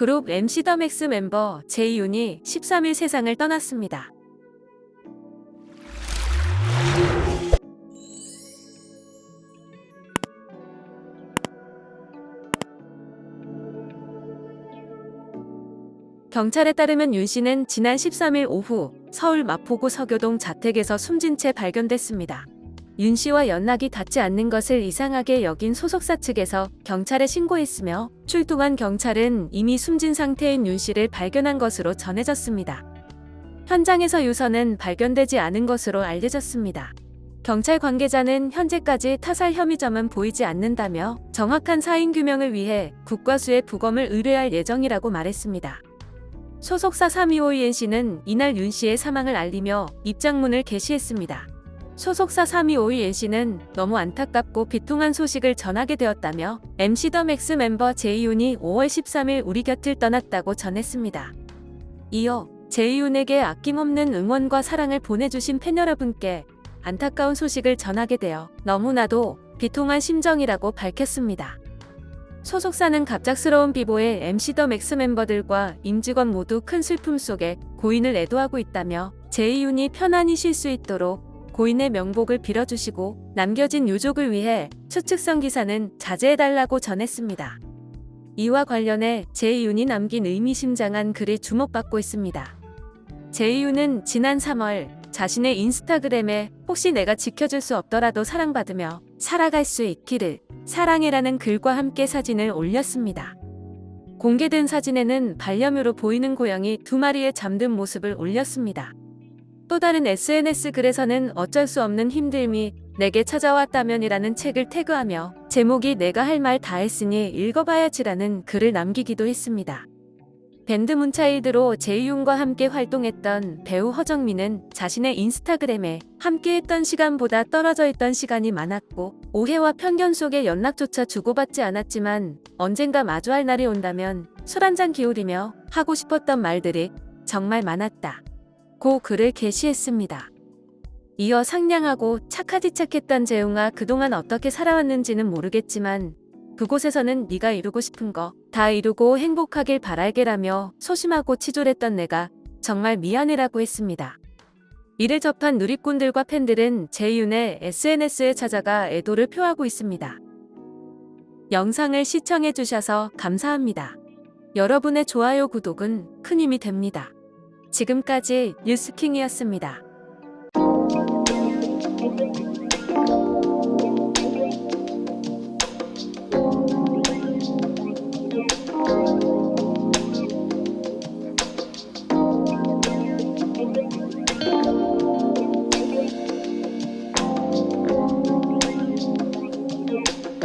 그룹 MC 더 맥스 멤버 제이윤이 13일 세상을 떠났습니다. 경찰에 따르면 윤 씨는 지난 13일 오후 서울 마포구 서교동 자택에서 숨진 채 발견됐습니다. 윤 씨와 연락이 닿지 않는 것을 이상하게 여긴 소속사 측에서 경찰에 신고했으며 출동한 경찰은 이미 숨진 상태인 윤 씨를 발견한 것으로 전해졌습니다. 현장에서 유서는 발견되지 않은 것으로 알려졌습니다. 경찰 관계자는 현재까지 타살 혐의점은 보이지 않는다며 정확한 사인 규명을 위해 국과수에 부검을 의뢰할 예정이라고 말했습니다. 소속사 3252NC는 이날 윤 씨의 사망을 알리며 입장문을 게시했습니다. 소속사 3252NC는 너무 안타깝고 비통한 소식을 전하게 되었다며 MC 더 맥스 멤버 제이윤이 5월 13일 우리 곁을 떠났다고 전했습니다. 이어 제이윤에게 아낌없는 응원과 사랑을 보내주신 팬 여러분께 안타까운 소식을 전하게 되어 너무나도 비통한 심정이라고 밝혔습니다. 소속사는 갑작스러운 비보에 MC 더 맥스 멤버들과 임직원 모두 큰 슬픔 속에 고인을 애도하고 있다며 제이윤이 편안히 쉴 수 있도록 고인의 명복을 빌어주시고 남겨진 유족을 위해 추측성 기사는 자제해달라고 전했습니다. 이와 관련해 제이윤이 남긴 의미심장한 글이 주목받고 있습니다. 제이윤은 지난 3월 자신의 인스타그램에 혹시 내가 지켜줄 수 없더라도 사랑받으며 살아갈 수 있기를 사랑해라는 글과 함께 사진을 올렸습니다. 공개된 사진에는 반려묘로 보이는 고양이 두 마리의 잠든 모습을 올렸습니다. 또 다른 SNS 글에서는 어쩔 수 없는 힘듦이 내게 찾아왔다면이라는 책을 태그하며 제목이 내가 할 말 다 했으니 읽어봐야지라는 글을 남기기도 했습니다. 밴드 문차일드로 제이윤과 함께 활동했던 배우 허정민은 자신의 인스타그램에 함께했던 시간보다 떨어져 있던 시간이 많았고 오해와 편견 속에 연락조차 주고받지 않았지만 언젠가 마주할 날이 온다면 술 한잔 기울이며 하고 싶었던 말들이 정말 많았다. 고 글을 게시했습니다. 이어 상냥하고 착하디 착했던 재웅아 그동안 어떻게 살아왔는지는 모르겠지만 그곳에서는 네가 이루고 싶은 거 다 이루고 행복하길 바랄게라며 소심하고 치졸했던 내가 정말 미안해라고 했습니다. 이를 접한 누리꾼들과 팬들은 제이윤의 SNS에 찾아가 애도를 표하고 있습니다. 영상을 시청해주셔서 감사합니다. 여러분의 좋아요 구독은 큰 힘이 됩니다. 지금까지 뉴스킹이었습니다.